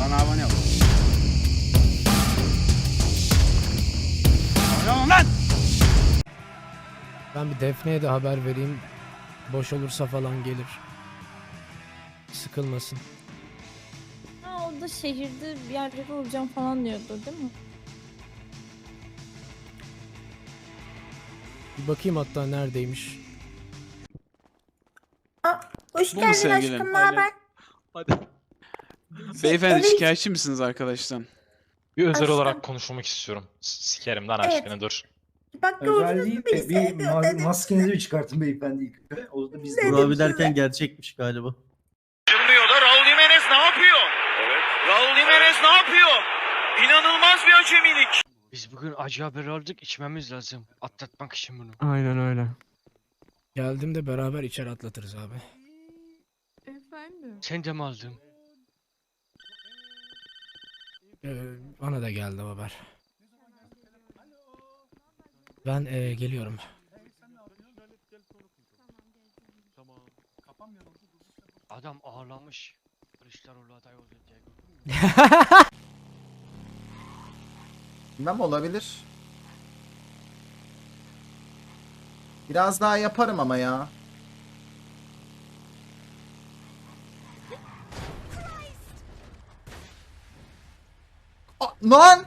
Bana abone ol. Abone lan! Ben bir Defne'ye de haber vereyim. Boş olursa falan gelir. Sıkılmasın. Ha, o da şehirde bir yerde olacağım falan diyordu değil mi? Bir bakayım hatta neredeymiş. Hoş Bu mu geldin sevgilin? aşkım, ne haber? Beyefendi evet. şikayetçi misiniz arkadaştan? Bir özel Aşkım. olarak konuşmak istiyorum. S- Sikerim lan Evet. aşkını dur. Bak Özel gördünüz değil mü de bir sevmiyor ma- dedim. maskenizi bir çıkartın beyefendi ilk önce. O da biz Dedim de. Burak abi size. derken gerçekmiş galiba. Açılmıyor da Raul Jimenez ne yapıyor? Evet. Raul Jimenez ne yapıyor? İnanılmaz bir acemilik. Biz bugün acı haber aldık içmemiz lazım. Atlatmak için bunu. Aynen öyle. Geldim de beraber içeri atlatırız abi. Efendim? Sen de mi aldın? Ee, bana da geldi haber. Ben ee, geliyorum. Adam ağlamış. Kılıçdaroğlu aday oldu diye. Bilmem olabilir. Biraz daha yaparım ama ya. Aa, lan!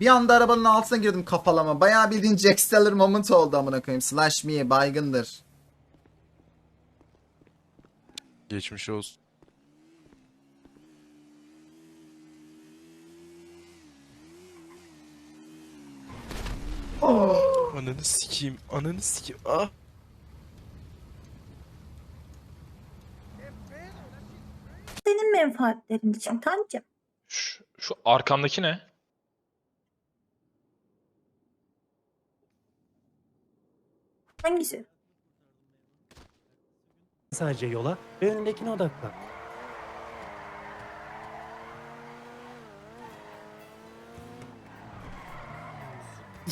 Bir anda arabanın altına girdim kafalama. Bayağı bildiğin Jack Steller moment oldu amına koyayım. Slash me baygındır. Geçmiş olsun. Ananı sikeyim, ananı sikeyim. Ah! Senin menfaatlerin için kancım. Şu, şu arkamdaki ne? Hangisi? Sadece yola ve önündekine odaklan.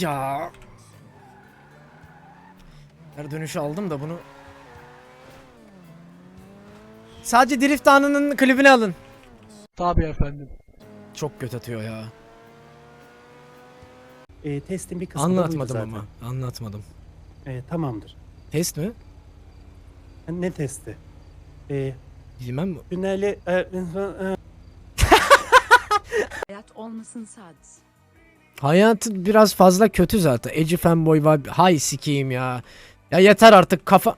Ya. Her dönüşü aldım da bunu. Sadece Drift anının klibini alın. Tabii efendim. Çok kötü atıyor ya. E, testin bir kısmı da Anlatmadım zaten. ama. Anlatmadım. E, tamamdır. Test mi? Ne testi? E, Bilmem mi? tüneli... E, e, Hayat olmasın sadece. Hayatı biraz fazla kötü zaten. Eci fanboy var. Hay sikeyim ya. Ya yeter artık kafa...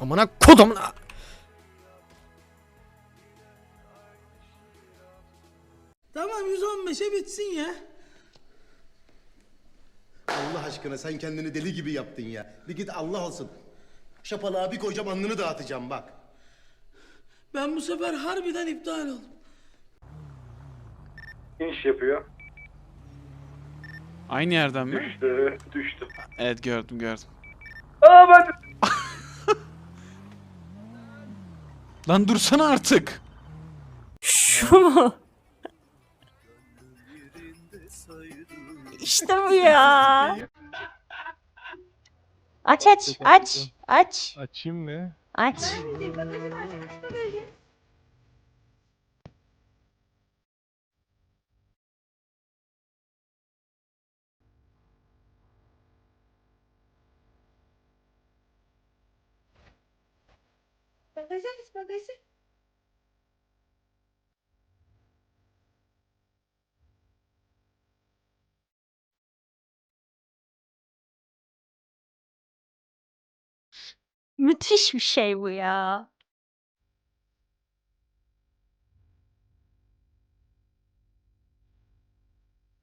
Amına kodum. Tamam 115'e bitsin ya. Allah aşkına sen kendini deli gibi yaptın ya. Bir git Allah olsun. Şapalığa bir koyacağım alnını dağıtacağım bak. Ben bu sefer harbiden iptal oldum. İniş yapıyor. Aynı yerden mi? Düştü. Düştü. Evet gördüm gördüm. Aa ben... Lan dursana artık. Şu mu? işte bu ya. Aç aç aç aç Açayım mı? aç. Aç bagajı. Müthiş bir şey bu ya.